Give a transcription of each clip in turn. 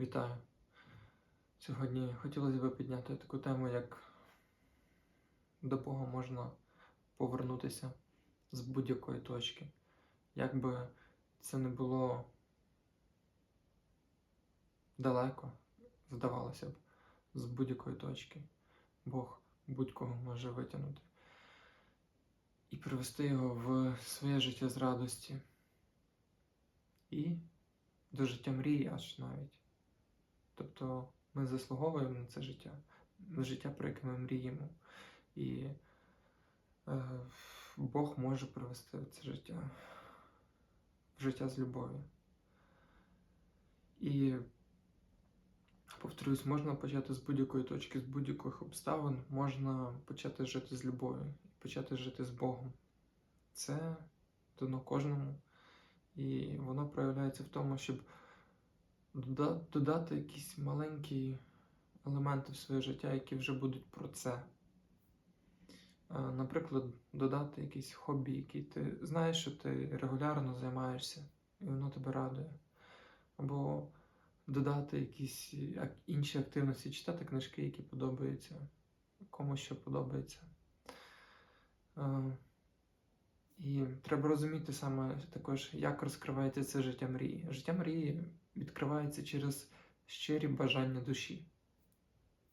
Вітаю! Сьогодні хотілося б підняти таку тему, як до Бога можна повернутися з будь-якої точки. Як би це не було далеко, здавалося б, з будь-якої точки. Бог будь-кого може витягнути і привести його в своє життя з радості. І до життя мрії аж навіть. Тобто ми заслуговуємо на це життя, на життя, про яке ми мріємо. І е, Бог може привести це життя в життя з любов'ю. І повторюсь, можна почати з будь-якої точки, з будь-яких обставин, можна почати жити з любов'ю, почати жити з Богом. Це дано кожному. І воно проявляється в тому, щоб додати якісь маленькі елементи в своє життя, які вже будуть про це. Е, Наприклад, додати якісь хобі, які ти знаєш, що ти регулярно займаєшся, і воно тебе радує. Або додати якісь інші активності, читати книжки, які подобаються, кому що подобається. І треба розуміти саме також, як розкривається це життя мрії. Життя мрії відкривається через щирі бажання душі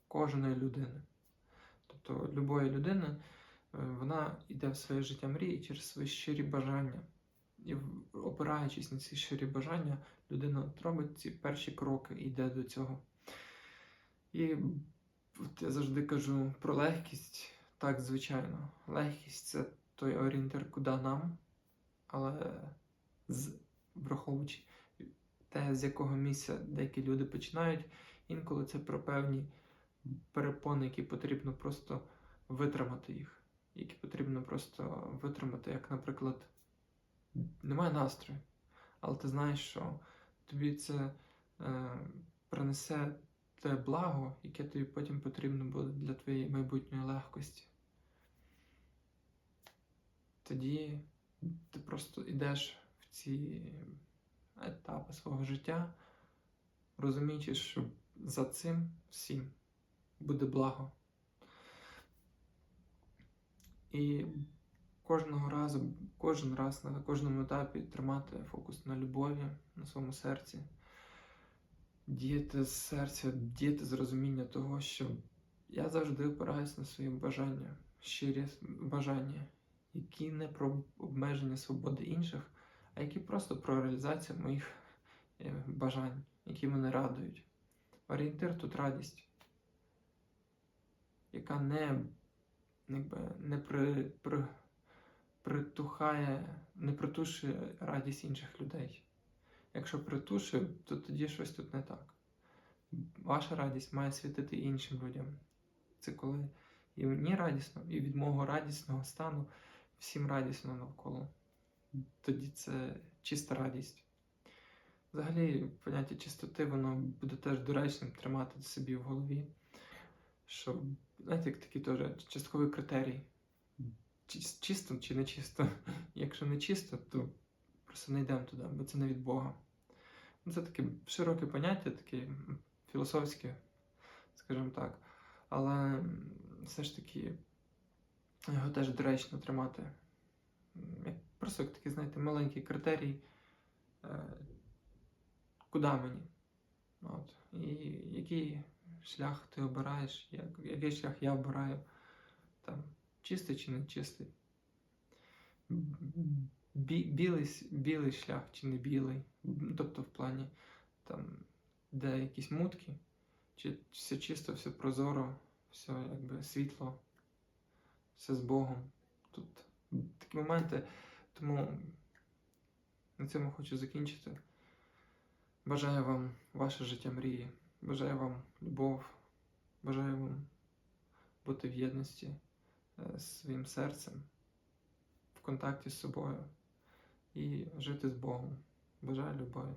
кожної людини. Тобто любої людини е, вона йде в своє життя мрії через свої щирі бажання. І опираючись на ці щирі бажання, людина робить ці перші кроки і йде до цього. І от я завжди кажу про легкість. Так, звичайно, легкість це той орієнтир, куди нам, але з, враховуючи те, з якого місця деякі люди починають, інколи це про певні перепони, які потрібно просто витримати їх, які потрібно просто витримати, як, наприклад, немає настрою, але ти знаєш, що тобі це е, принесе те благо, яке тобі потім потрібно буде для твоєї майбутньої легкості. Тоді ти просто йдеш в ці етапи свого життя, розуміючи, що за цим всім буде благо. І кожного разу, кожен раз на кожному етапі тримати фокус на любові, на своєму серці, діяти з серця, діяти з розуміння того, що я завжди опираюсь на свої бажання, щирі бажання, які не про обмеження свободи інших, а які просто про реалізацію моїх е, бажань, які мене радують. Орієнтир тут радість, яка не, якби, не при, при, притухає, не притушує радість інших людей. Якщо притушує, то тоді щось тут не так. Ваша радість має світити іншим людям. Це коли і мені радісно, і від мого радісного стану всім радісно навколо. Тоді це чиста радість. Взагалі, поняття чистоти, воно буде теж доречним тримати собі в голові. Що, знаєте, як такий теж частковий критерій. Чи- Чисто чи не чисто. Якщо не чисто, то просто не йдемо туди, бо це не від Бога. Ну, Це таке широке поняття, таке філософське, скажімо так. Але все ж таки його теж доречно тримати. Просто як такий, знаєте, маленький критерій, е, куди мені. От. І який шлях ти обираєш, як, який шлях я обираю, там, чистий чи не чистий. Бі, білий, білий шлях чи не білий. Тобто в плані там, де якісь мутки, чи все чисто, все прозоро, все якби світло, все з Богом. Тут такі моменти, тому на цьому хочу закінчити. Бажаю вам ваше життя мрії. Бажаю вам любов. Бажаю вам бути в єдності е, з своїм серцем, в контакті з собою і жити з Богом. Бажаю любові.